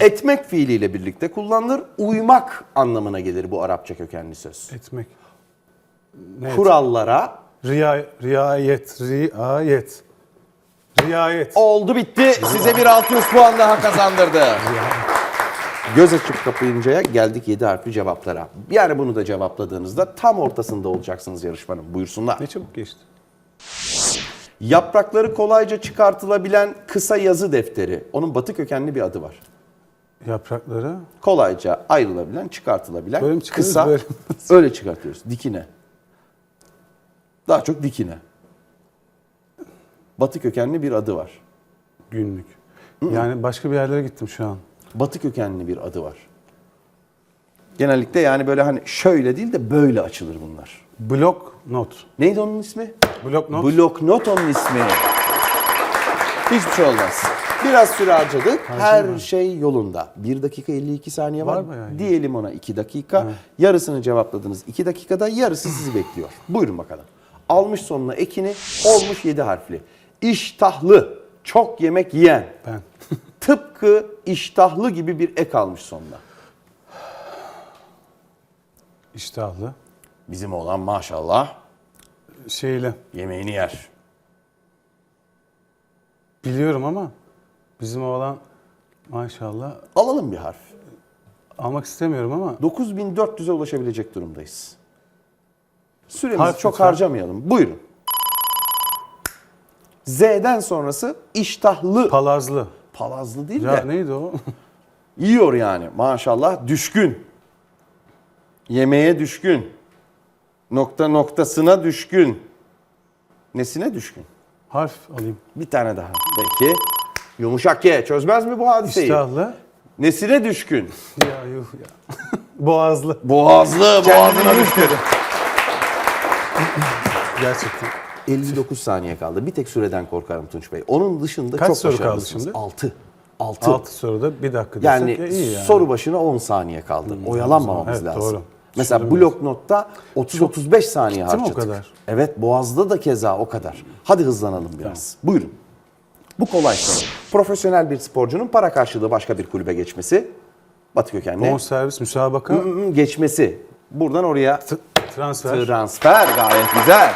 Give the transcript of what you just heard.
Etmek fiiliyle birlikte kullanılır. Uymak anlamına gelir bu Arapça kökenli söz. Etmek. Ne? Kurallara Riya, riayet, riayet. Riayet. oldu bitti. Size bir 600 puan daha kazandırdı. Göz açıp kapayıncaya geldik 7 harfli cevaplara. Yani bunu da cevapladığınızda tam ortasında olacaksınız yarışmanın. Buyursunlar. Ne çabuk geçti. Yaprakları kolayca çıkartılabilen kısa yazı defteri. Onun batı kökenli bir adı var. Yaprakları. Kolayca ayrılabilen, çıkartılabilen, Böyle kısa. böyle öyle çıkartıyoruz. Dikine. Daha çok dikine. Batı kökenli bir adı var. Günlük. Yani başka bir yerlere gittim şu an. Batı kökenli bir adı var. Genellikle yani böyle hani şöyle değil de böyle açılır bunlar. Blok not. Neydi onun ismi? Blok not. Bloknot onun ismi. Hiçbir şey olmaz. Biraz süre harcadık. Her şey yolunda. 1 dakika 52 saniye var. Var bayağı iyi. Diyelim ona 2 dakika. Yarısını cevapladınız 2 dakikada. Yarısı sizi bekliyor. Buyurun bakalım. Almış sonuna ekini olmuş 7 harfli. İştahlı, çok yemek yiyen. Ben. Tıpkı iştahlı gibi bir ek almış sonuna. İştahlı. Bizim oğlan maşallah Şeyle. yemeğini yer. Biliyorum ama bizim oğlan maşallah Alalım bir harf. almak istemiyorum ama 9400'e ulaşabilecek durumdayız. Süremizi Harf çok lütfen. harcamayalım. Buyurun. Z'den sonrası iştahlı. palazlı. Palazlı değil Ya de neydi o? yiyor yani maşallah düşkün. Yemeğe düşkün. Nokta noktasına düşkün. Nesine düşkün? Harf alayım. Bir tane daha. Peki. Yumuşak ye. Çözmez mi bu hadiseyi? İştahlı. Nesine düşkün? Ya yuh ya. Boğazlı. Boğazlı. Boğazına düşkün. Gerçekten. 59 saniye kaldı. Bir tek süreden korkarım Tunç Bey. Onun dışında Kaç çok soru kaldı başarılısınız. şimdi? 6. 6. 6 soruda bir dakika desek Yani, ya iyi yani. soru başına 10 saniye kaldı. Oyalanmamamız Evet, lazım. doğru. Mesela Düşündüm bloknotta 30-35 saniye mi o harcadık. kadar? Evet Boğaz'da da keza o kadar. Hadi hızlanalım biraz. Buyurun. Bu kolay soru. Profesyonel bir sporcunun para karşılığı başka bir kulübe geçmesi. Batı kökenli. Bonservis, müsabaka, Geçmesi. Buradan oraya transfer. transfer gayet güzel.